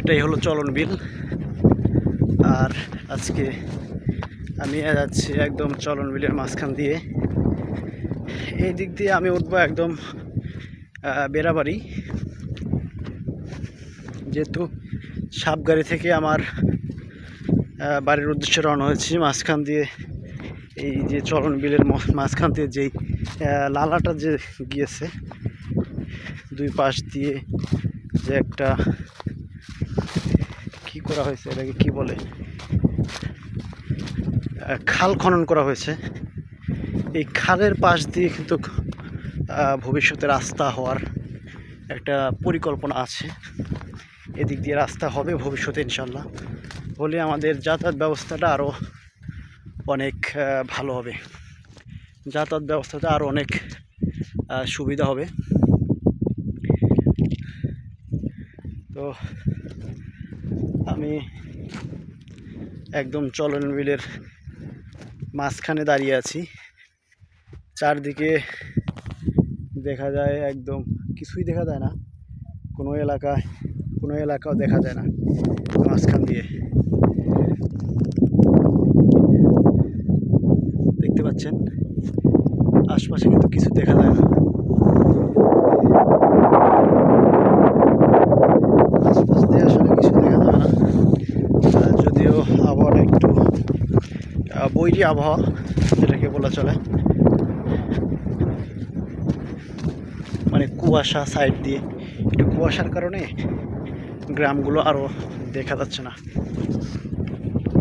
এটাই হলো চলন বিল। আর আজকে আমি যাচ্ছি একদম চলন বিলের মাঝখান দিয়ে। এই দিক দিয়ে আমি উঠবো একদম বেড়াবাড়ি। যেহেতু সাপগাড়ি থেকে আমার বাড়ির উদ্দেশ্যে রওনা হয়েছি, মাঝখান দিয়ে এই যে চলন বিলের মাঝখান দিয়ে যেই লালাটা যে গিয়েছে, দুই পাশ দিয়ে যে একটা করা হয়েছে, এটাকে কি বলে? খাল খনন করা হয়েছে। এই খালের পাশ দিয়ে কিন্তু ভবিষ্যতে রাস্তা হওয়ার একটা পরিকল্পনা আছে। এদিক দিয়ে রাস্তা হবে ভবিষ্যতে ইনশাল্লাহ হলে আমাদের যাতায়াত ব্যবস্থাটা আরও অনেক ভালো হবে। যাতায়াত ব্যবস্থাটা আরও অনেক সুবিধা হবে। তো আমি একদম চলন বিলের মাঝখানে দাঁড়িয়ে আছি। চারদিকে দেখা যায় একদম কিছুই দেখা যায় না। কোনো এলাকায়, কোনো এলাকাও দেখা যায় না মাঝখান দিয়ে। দেখতে পাচ্ছেন? আশপাশে কিন্তু কিছু দেখা যায় না আশপাশ দিয়ে আসলে কিছু দেখা যাবে না আহ, যদিও আবহাওয়াটা একটু আহ, বৈরী আবহাওয়া, যেটাকে বলা চলে। মানে কুয়াশা সাইড দিয়ে। একটু কুয়াশার কারণে গ্রামগুলো আরও দেখা যাচ্ছে না।